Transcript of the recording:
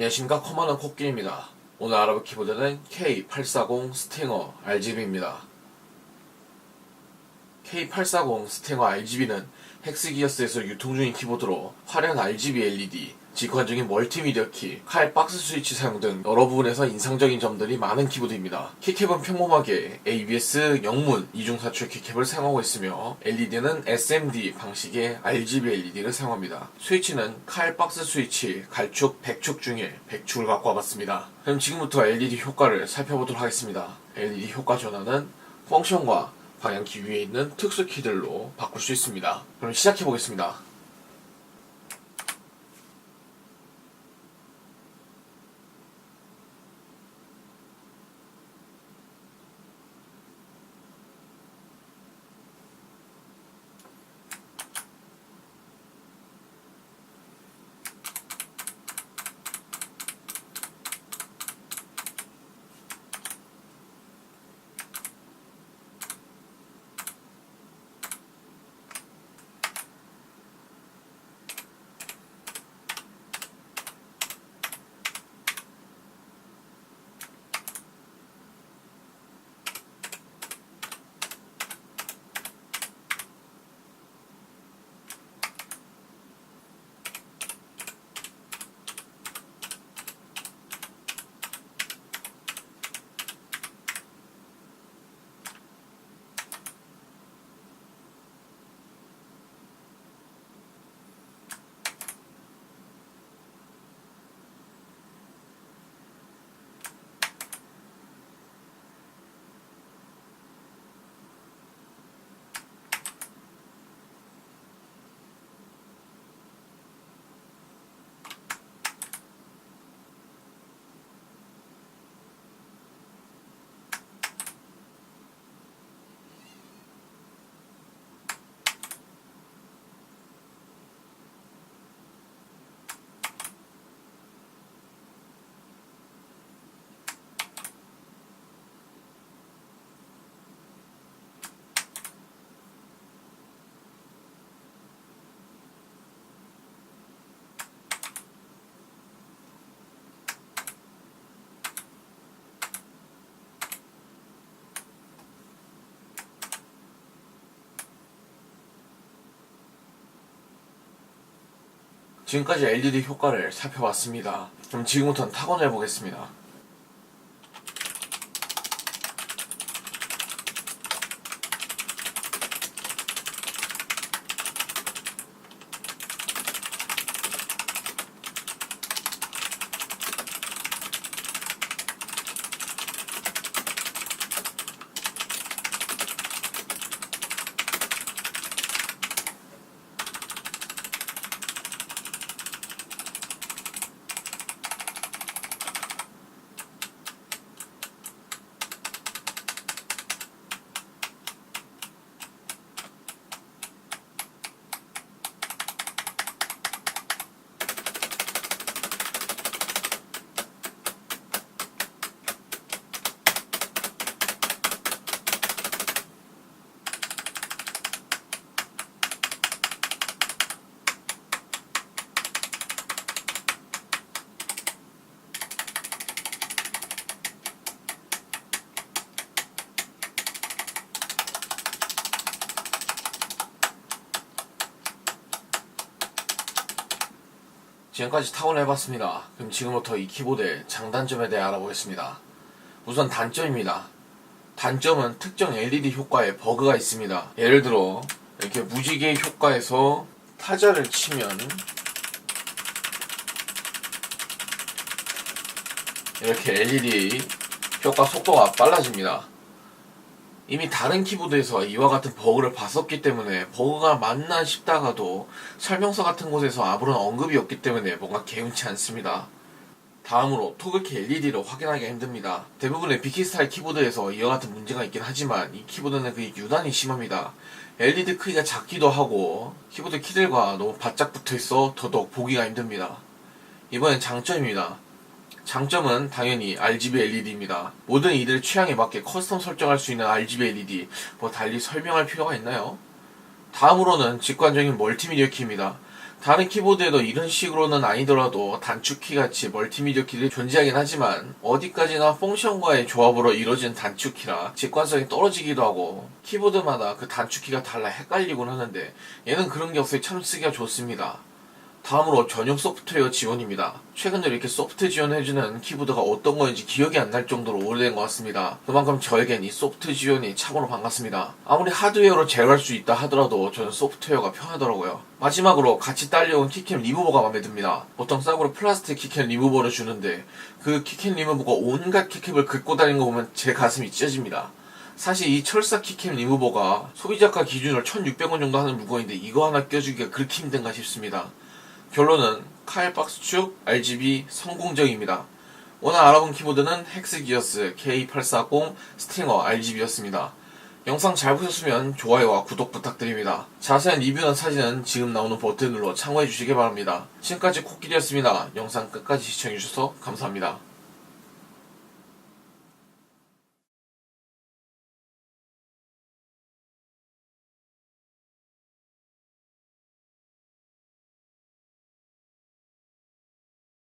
안녕하십니까 커먼한 코끼리입니다. 오늘 알아볼 키보드는 K840 스팅어 RGB입니다. K840 스팅어 RGB는 헥스기어스에서 유통 중인 키보드로 화려한 RGB LED, 직관적인 멀티미디어 키, 칼 박스 스위치 사용 등 여러 부분에서 인상적인 점들이 많은 키보드입니다. 키캡은 평범하게 ABS 영문 이중사출 키캡을 사용하고 있으며 LED는 SMD 방식의 RGB LED를 사용합니다. 스위치는 칼 박스 스위치 갈축 100축 중에 100축을 갖고 와봤습니다. 그럼 지금부터 LED 효과를 살펴보도록 하겠습니다. LED 효과 전환은 펑션과 방향키 위에 있는 특수 키들로 바꿀 수 있습니다. 그럼 시작해 보겠습니다. 지금까지 LED 효과를 살펴봤습니다. 그럼 지금부터는 타건을 해보겠습니다. 지금까지 타건을 해봤습니다. 그럼 지금부터 이 키보드의 장단점에 대해 알아보겠습니다. 우선 단점입니다. 단점은 특정 LED 효과에 버그가 있습니다. 예를 들어 이렇게 무지개 효과에서 타자를 치면 이렇게 LED 효과 속도가 빨라집니다. 이미 다른 키보드에서 이와 같은 버그를 봤었기 때문에 버그가 맞나 싶다가도 설명서 같은 곳에서 아무런 언급이 없기 때문에 뭔가 개운치 않습니다. 다음으로 토그키 LED로 확인하기 힘듭니다. 대부분의 비키 스타일 키보드에서 이와 같은 문제가 있긴 하지만 이 키보드는 그게 유난히 심합니다. LED 크기가 작기도 하고 키보드 키들과 너무 바짝 붙어 있어 더더욱 보기가 힘듭니다. 이번엔 장점입니다. 장점은 당연히 RGB LED입니다. 모든 이들 취향에 맞게 커스텀 설정할 수 있는 RGB LED, 뭐 달리 설명할 필요가 있나요? 다음으로는 직관적인 멀티미디어 키입니다. 다른 키보드에도 이런 식으로는 아니더라도 단축키 같이 멀티미디어 키들이 존재하긴 하지만 어디까지나 펑션과의 조합으로 이루어진 단축키라 직관성이 떨어지기도 하고 키보드마다 그 단축키가 달라 헷갈리곤 하는데 얘는 그런 게 없어요 참 쓰기가 좋습니다. 다음으로 전용 소프트웨어 지원입니다. 최근 들어 이렇게 소프트 지원해주는 키보드가 어떤 건지 기억이 안 날 정도로 오래된 것 같습니다. 그만큼 저에겐 이 소프트 지원이 참으로 반갑습니다. 아무리 하드웨어로 제어할 수 있다 하더라도 저는 소프트웨어가 편하더라고요. 마지막으로 같이 딸려온 키캡 리무버가 마음에 듭니다. 보통 싸구려 플라스틱 키캡 리무버를 주는데 그 키캡 리무버가 온갖 키캡을 긁고 다니는 거 보면 제 가슴이 찢어집니다. 사실 이 철사 키캡 리무버가 소비자가 기준으로 1600원 정도 하는 물건인데 이거 하나 껴주기가 그렇게 힘든가 싶습니다. 결론은 카일박스 축 RGB 성공적입니다. 오늘 알아본 키보드는 헥스기어스 K840 스팅어 RGB였습니다. 영상 잘 보셨으면 좋아요와 구독 부탁드립니다. 자세한 리뷰나 사진은 지금 나오는 버튼으로 참고해 주시기 바랍니다. 지금까지 코끼리였습니다. 영상 끝까지 시청해 주셔서 감사합니다.